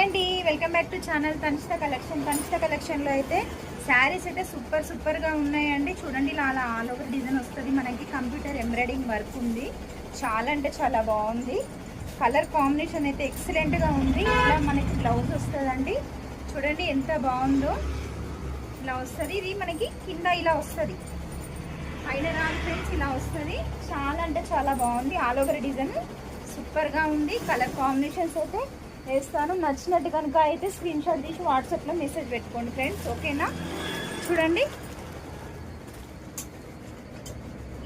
Hi అండి welcome back to channel Tanishta collection. Tanishta కలెక్షన్లో అయితే శారీస్ అయితే సూపర్ సూపర్గా ఉన్నాయండి. చూడండి ఇలా అలా ఆల్ ఓవర్ డిజైన్ వస్తుంది. మనకి కంప్యూటర్ ఎంబ్రాయిడింగ్ వర్క్ ఉంది. చాలా అంటే చాలా బాగుంది. కలర్ కాంబినేషన్ అయితే ఎక్సలెంట్గా ఉంది. ఇలా మనకి బ్లౌజ్ వస్తుందండి. చూడండి ఎంత బాగుందో. ఇలా వస్తుంది. ఇది మనకి కింద ఇలా వస్తుంది. పైన రాదు ఫ్రెండ్స్ ఇలా వస్తుంది. చాలా అంటే చాలా బాగుంది. ఆల్ ఓవర్ డిజైన్ సూపర్గా ఉంది. కలర్ కాంబినేషన్స్ అయితే వేస్తాను. నచ్చినట్టు కనుక అయితే స్క్రీన్ షాట్ తీసి వాట్సాప్లో మెసేజ్ పెట్టుకోండి ఫ్రెండ్స్ ఓకేనా? చూడండి.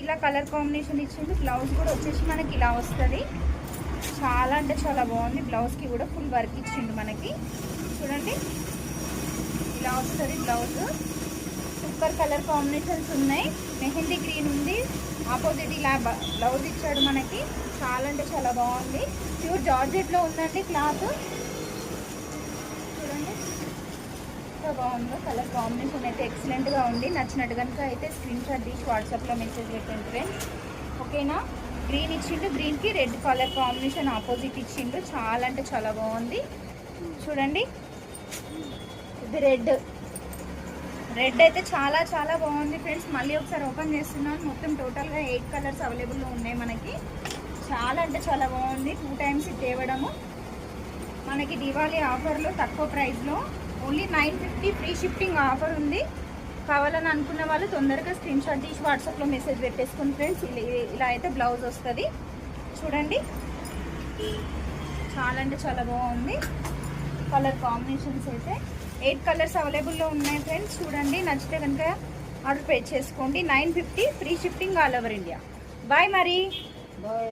ఇలా కలర్ కాంబినేషన్ ఇచ్చింది. బ్లౌజ్ కూడా వచ్చేసి మనకి ఇలా వస్తుంది. చాలా అంటే చాలా బాగుంది. బ్లౌజ్కి కూడా ఫుల్ వర్క్ ఇచ్చిండు మనకి. చూడండి. ఇలా వస్తుంది బ్లౌజ్ సూపర్ కలర్ కాంబినేషన్స్ ఉన్నాయి. మెహందీ గ్రీన్ ఉంది. ఆపోజిట్ ఇలా బ్లౌజ్ ఇచ్చాడు మనకి. చాలా అంటే చాలా బాగుంది. ప్యూర్ జార్జెట్లో ఉందండి క్లాత్. చూడండి. ఎంత బాగుందో కలర్ కాంబినేషన్ అయితే ఎక్సలెంట్గా ఉంది. నచ్చినట్టు కనుక అయితే స్క్రీన్ షాట్ తీసి వాట్సాప్లో మెసేజ్ పెట్టండి ఫ్రెండ్స్. ఓకేనా? గ్రీన్ ఇచ్చిండు. గ్రీన్కి రెడ్ కలర్ కాంబినేషన్ ఆపోజిట్ ఇచ్చిండు. చాలా అంటే చాలా బాగుంది. చూడండి. ఇది రెడ్. రెడ్ అయితే చాలా చాలా బాగుంది ఫ్రెండ్స్ మళ్ళీ ఒకసారి ఓపెన్ చేస్తున్నాను. మొత్తం టోటల్గా ఎయిట్ కలర్స్ అవైలబుల్లో ఉన్నాయి మనకి. చాలా అంటే చాలా బాగుంది. టూ టైమ్స్ తేవడము. మనకి దివాళీ ఆఫర్లో తక్కువ ప్రైస్లో only nine fifty free shifting offer ఉంది. కావాలని అనుకున్న వాళ్ళు తొందరగా స్క్రీన్ షాట్ తీసి వాట్సాప్లో మెసేజ్ పెట్టేసుకుని ఫ్రెండ్స్ ఇలా ఇలా అయితే బ్లౌజ్ వస్తుంది. చూడండి. చాలా అంటే చాలా బాగుంది. కలర్ కాంబినేషన్స్ అయితే. ఎయిట్ కలర్స్ అవైలబుల్లో ఉన్నాయి ఫ్రెండ్స్. చూడండి నచ్చితే కనుక ఆర్డర్ పే చేసుకోండి. Nine fifty free shifting all over India. Bye మరి.